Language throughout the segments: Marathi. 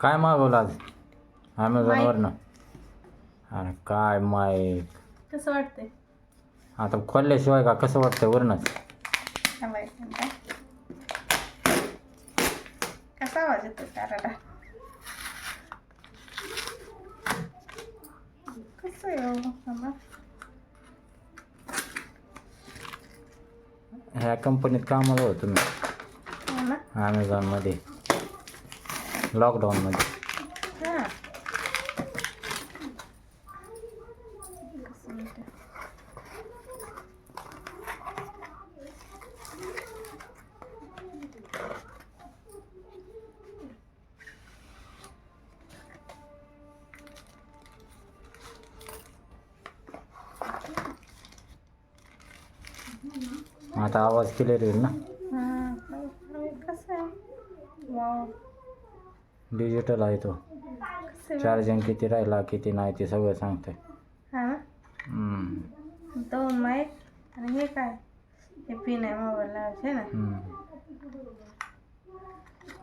काय मागवलं आज? ॲमेझॉनवरनं अरे काय माईक कसं वाटतंय? आता खोलल्याशिवाय का कसं वाटतं वरनंच कसा आवाज येतो त्याला कसं आहे हो? ह्या कंपनीत कामाला होतो मी. हो ॲमेझॉनमध्ये हाँ कसं आता आवाज़ क्लिअर येईल ना? हाँ कसं आहे वाव डिजिटल आहे तो चार्जिंग किती राहिला किती नाही ते सगळं हां ना हम्म. दोन माईक आणि हे काय हे पिन आहे मोबाईल लावायचे ना हम्म.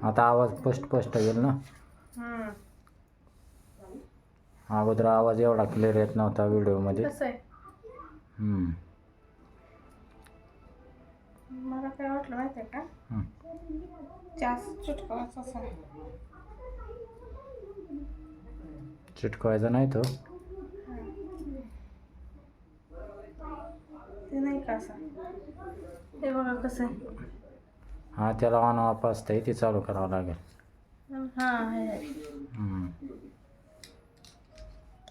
आता आवाज स्पष्ट स्पष्ट येईल ना हम्म. अगोदर आवाज एवढा क्लिअर येत नव्हता व्हिडिओमध्ये कसं आहे हम्म. मला काय वाटलं माहिती आहे का हम्म. जास्त असा आहे. चिटकवायचा नाही तो. ते नाही का असं? हे बघा कसं आहे. हा त्याला ऑन ऑफ असतंय ते चालू करावं लागेल. हां हे आहे. हम्म.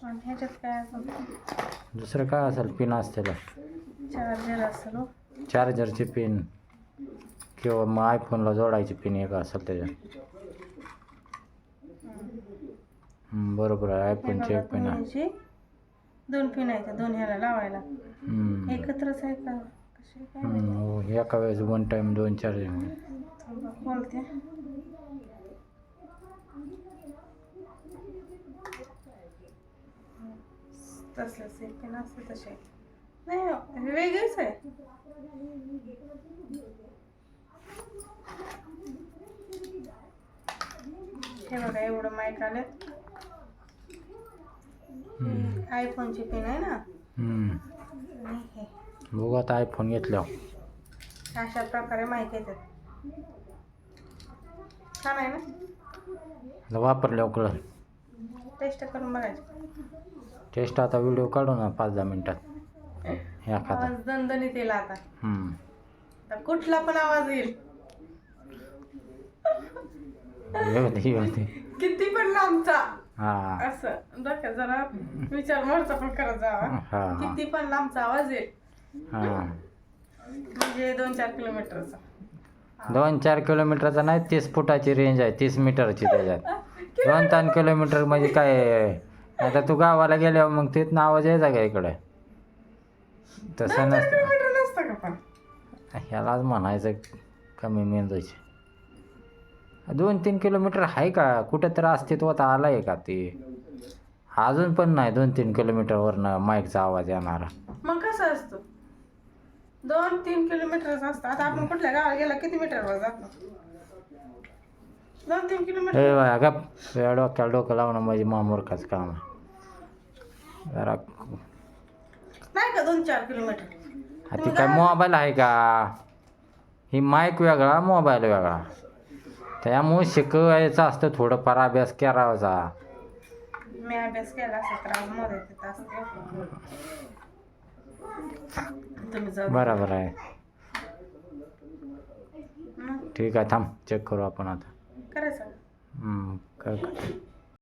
आणि ह्याच्यात काय असं दुसरं काय असेल पिन असतेला चार्जर असेल हो. चार्जरची पिन किंवा मग आयफोनला जोडायची पिन एक असेल त्याच्यात हम्म, बरोबर आहे. हे बघा एक पिन आहे. दोन पिन आहेत त्या दोन ह्याला लावायला. हम्म. एकत्रच आहे का? कशी काय माहिती. हम्म, हो, एका वेळेस वन टाइम दोन चार्जिंग थांबा, बोलते. पिन असते तसे. नाही हो, हे वेगळीच आहे. हे बघा एवढं माईक आलं. आयफोनची पिन आहे ना? बघू आता आयफोन घेतल्यावर. अशा प्रकारे माईक येतात. छान आहे ना? वापरल्यावर कळलं. टेस्ट करून बघायचं. टेस्ट आता व्हिडिओ काढू ना पाच दहा मिनिटात. एखादा. आवाज दणदणीत येईल आता. कुठला पण आवाज येईल. किती पण लांबचा. हा. असं. का जरा विचार वरचा पण करत जावा. हा. हा किती पण लांबचा आवाज येईल हा. म्हणजे दोन चार किलोमीटरचा. दोन चार किलोमीटरचा नाही तीस फुटाची रेंज आहे तीस मीटरची त्याच्यात दोन तीन किलोमीटर म्हणजे काय? आता तू गावाला गेल्यावर मग तिथनं आवाज यायचा का इकडे? तसं दोन चार नसतं. किलोमीटर नसतं का पण? ह्यालाच म्हणायचं कमी मेंदूचे. दोन तीन किलोमीटर आहे का? कुठं तर अस्तित्वात आलं आहे का ते? अजून पण नाही दोन तीन किलोमीटरवरनं माईकचा आवाज येणारा. मग कसं असतो? दोन तीन किलोमीटरच असतं. आता आपण कुठल्या गावाला गेला किती मीटरवर जातो? दोन तीन किलोमीटर. हे बघा गप. या डोक्याला डोकं लावणं म्हणजे महामूर्खाचं काम आहे. जरा नाही का दोन चार किलोमीटर? हा ती काय? मोबाईल आहे का? ही माईक वेगळा मोबाईल वेगळा. त्यामुळे शिकवायचं असतं थोडंफार अभ्यास करावाचा मी अभ्यास केला असेल तर आज मध्ये तिथं असते. तुम्ही जाऊ बरोबर आहे. मग? ठीक आहे थांब. चेक करू आपण आता. करायचं हम्म.